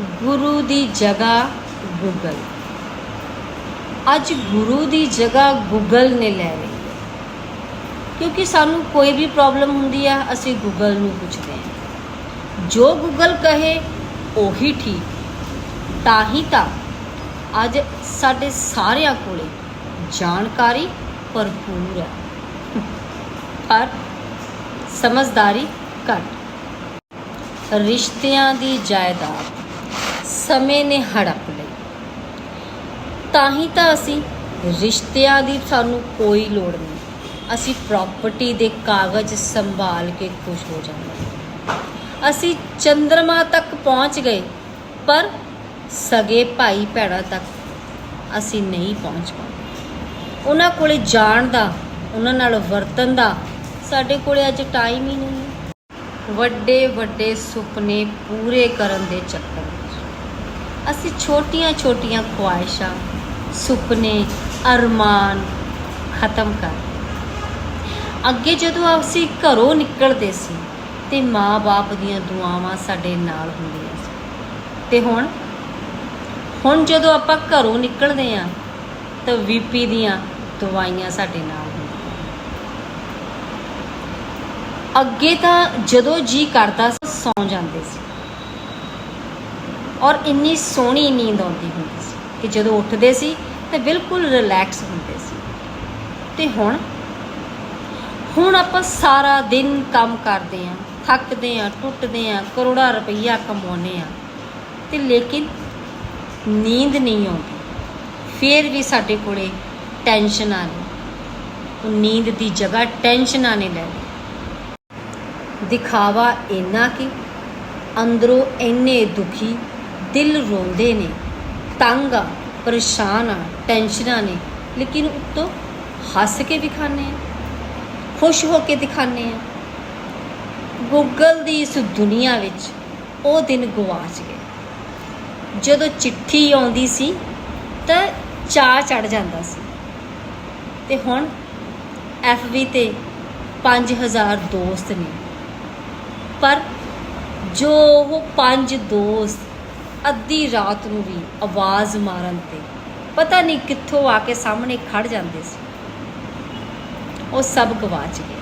ਗੁਰੂ ਦੀ ਜਗ੍ਹਾ ਗੂਗਲ ਅੱਜ ਗੁਰੂ ਦੀ ਜਗ੍ਹਾ ਗੂਗਲ ਨੇ ਲੈ ਲਈ ਕਿਉਂਕਿ ਸਾਨੂੰ ਕੋਈ ਵੀ ਪ੍ਰੋਬਲਮ ਹੁੰਦੀ ਆ, ਅਸੀਂ ਗੂਗਲ ਨੂੰ ਪੁੱਛਦੇ ਹਾਂ। ਜੋ ਗੂਗਲ ਕਹੇ, ਉਹੀ ਠੀਕ। ਤਾਂ ਹੀ ਤਾਂ ਅੱਜ ਸਾਡੇ ਸਾਰਿਆਂ ਕੋਲੇ ਜਾਣਕਾਰੀ ਭਰਪੂਰ ਹੈ। ਪਰ ਸਮਝਦਾਰੀ ਘੱਟ। ਰਿਸ਼ਤਿਆਂ ਦੀ ਜਾਇਦਾਦ ਸਮੇਂ ਨੇ ਹੜਪ ਲਈ। ਤਾਂ ਹੀ ਤਾਂ ਅਸੀਂ ਰਿਸ਼ਤਿਆਂ ਦੀ ਸਾਨੂੰ ਕੋਈ ਲੋੜ ਨਹੀਂ। ਅਸੀਂ ਪ੍ਰਾਪਰਟੀ ਦੇ ਕਾਗਜ਼ ਸੰਭਾਲ ਕੇ ਖੁਸ਼ ਹੋ ਜਾਂਦੇ ਅਸੀਂ ਚੰ드ਰਮਾ ਤੱਕ ਪਹੁੰਚ ਗਏ, ਪਰ ਸਗੇ ਭਾਈ ਭੈਣਾਂ ਤੱਕ ਅਸੀਂ ਨਹੀਂ ਪਹੁੰਚ ਪਾਉਂਦੇ ਉਹਨਾਂ ਕੋਲੇ ਜਾਣ ਦਾ, ਉਹਨਾਂ ਨਾਲ ਵਰਤਨ ਦਾ ਸਾਡੇ ਕੋਲੇ ਅੱਜ ਟਾਈਮ ਹੀ ਨਹੀਂ ਹੈ। ਵੱਡੇ ਵੱਡੇ ਸੁਪਨੇ ਪੂਰੇ ਕਰਨ ਦੇ ਚੱਕਰ ਅਸੀਂ ਛੋਟੀਆਂ ਛੋਟੀਆਂ ਖੁਆਇਸ਼ਾਂ, ਸੁਪਨੇ, ਅਰਮਾਨ ਖਤਮ ਕਰ ਅੱਗੇ ਜਦੋਂ ਅਸੀਂ ਘਰੋਂ ਨਿਕਲਦੇ ਸੀ ਤੇ ਮਾਂ-ਬਾਪ ਦੀਆਂ ਦੁਆਵਾਂ ਸਾਡੇ ਨਾਲ ਹੁੰਦੀਆਂ ਸੀ। ਤੇ ਹੁਣ? ਹੁਣ ਜਦੋਂ ਆਪਾਂ ਘਰੋਂ ਨਿਕਲਦੇ ਆਂ ਤਾਂ ਵੀਪੀ ਦੀਆਂ ਦਵਾਈਆਂ ਸਾਡੇ ਨਾਲ ਹੁੰਦੀਆਂ ਅੱਗੇ ਤਾਂ ਜਦੋਂ ਜੀ ਕਰਦਾ ਸੀ, ਸੌਂ ਜਾਂਦੇ ਸੀ। ਔਰ ਇੰਨੀ ਸੋਹਣੀ ਨੀਂਦ ਆਉਂਦੀ ਹੁੰਦੀ ਸੀ ਕਿ ਜਦੋਂ ਉੱਠਦੇ ਸੀ ਤੇ ਬਿਲਕੁਲ ਰਿਲੈਕਸ ਹੁੰਦੇ ਸੀ। ਤੇ ਹੁਣ? ਹੁਣ ਆਪਾਂ ਸਾਰਾ ਦਿਨ ਕੰਮ ਕਰਦੇ ਆਂ ਥੱਕਦੇ ਆਂ ਟੁੱਟਦੇ ਆਂ ਕਰੋੜਾਂ ਰੁਪਈਆ ਕਮਾਉਂਦੇ ਆਂ ਤੇ ਲੇਕਿਨ ਨੀਂਦ ਨਹੀਂ ਆਉਂਦੀ। ਫਿਰ ਵੀ ਸਾਡੇ ਕੋਲੇ ਟੈਨਸ਼ਨਾਂ ਨੇ ਉਹ ਨੀਂਦ ਦੀ ਜਗ੍ਹਾ ਟੈਨਸ਼ਨਾਂ ਨੇ ਲੈ ਲਈ ਦਿਖਾਵਾ ਇੰਨਾ ਕਿ ਅੰਦਰੋਂ ਇੰਨੇ ਦੁਖੀ ਦਿਲ ਰੋਂਦੇ ਨੇ, ਤੰਗ ਆ, ਪਰੇਸ਼ਾਨ ਆ ਟੈਨਸ਼ਨਾਂ ਨੇ। ਲੇਕਿਨ ਉੱਤੋਂ ਹੱਸ ਕੇ ਦਿਖਾਣੇ ਆ, ਖੁਸ਼ ਹੋ ਕੇ ਦਿਖਾਣੇ ਆ। ਗੂਗਲ ਦੀ ਇਸ ਦੁਨੀਆ ਵਿੱਚ ਉਹ ਦਿਨ ਗਵਾਚ ਗਏ। ਜਦੋਂ ਚਿੱਠੀ ਆਉਂਦੀ ਸੀ, ਤਾਂ ਚਾਹ ਚੜ ਜਾਂਦਾ ਸੀ। ਤੇ ਹੁਣ FB ਤੇ 5000 ਦੋਸਤ ਨੇ। ਪਰ ਜੋ ਉਹ ਪੰਜ ਦੋਸਤ ਅੱਧੀ ਰਾਤ ਨੂੰ ਵੀ ਆਵਾਜ਼ ਮਾਰਨ ਤੇ। ਪਤਾ ਨਹੀਂ ਕਿੱਥੋਂ ਆ ਕੇ ਸਾਹਮਣੇ ਖੜ ਜਾਂਦੇ ਸੀ। ਉਹ ਸਭ ਗਵਾਚ ਗਏ।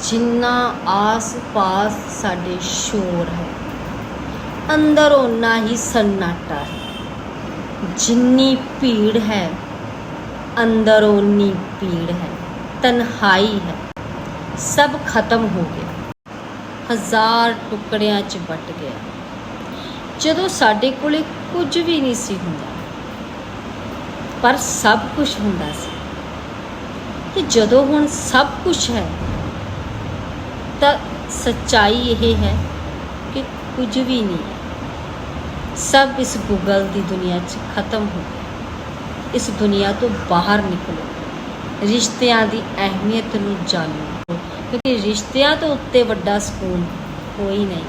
ਜਿੰਨਾ ਆਸ-ਪਾਸ ਸਾਡੇ ਸ਼ੋਰ ਹੈ, ਅੰਦਰ ਓਨਾ ਹੀ ਸન્ਨਾਟਾ ਹੈ। ਜਿੰਨੀ ਭੀੜ ਹੈ, ਅੰਦਰ ਉਨੀ ਭੀੜ ਹੈ, ਤਨਹਾਈ ਹੈ, ਸਭ ਖਤਮ ਹੋ ਗਿਆ। ਹਜ਼ਾਰ ਟੁਕੜਿਆਂ 'ਚ ਵੱਟ ਗਿਆ। ਜਦੋਂ ਸਾਡੇ ਕੋਲੇ ਕੁਝ ਵੀ ਨਹੀਂ ਸੀ ਹੁੰਦਾ, ਪਰ ਸਭ ਕੁਝ ਹੁੰਦਾ ਸੀ। ਤੇ ਜਦੋਂ ਹੁਣ ਸਭ ਕੁਝ ਹੈ, ਤਾਂ ਸੱਚਾਈ ਇਹ ਹੈ ਕਿ ਕੁਝ ਵੀ ਨਹੀਂ ਹੈ। ਸਭ ਇਸ ਗੂਗਲ ਦੀ ਦੁਨੀਆ 'ਚ ਖਤਮ ਹੋ ਗਿਆ। ਇਸ ਦੁਨੀਆ ਤੋਂ ਬਾਹਰ ਨਿਕਲੋ। ਰਿਸ਼ਤਿਆਂ ਦੀ ਅਹਿਮੀਅਤ ਨੂੰ ਜਾਣੋ। ਕਿਉਂਕਿ ਰਿਸ਼ਤਿਆਂ ਤੋਂ ਉੱਤੇ ਵੱਡਾ ਸਕੂਨ ਕੋਈ ਨਹੀਂ।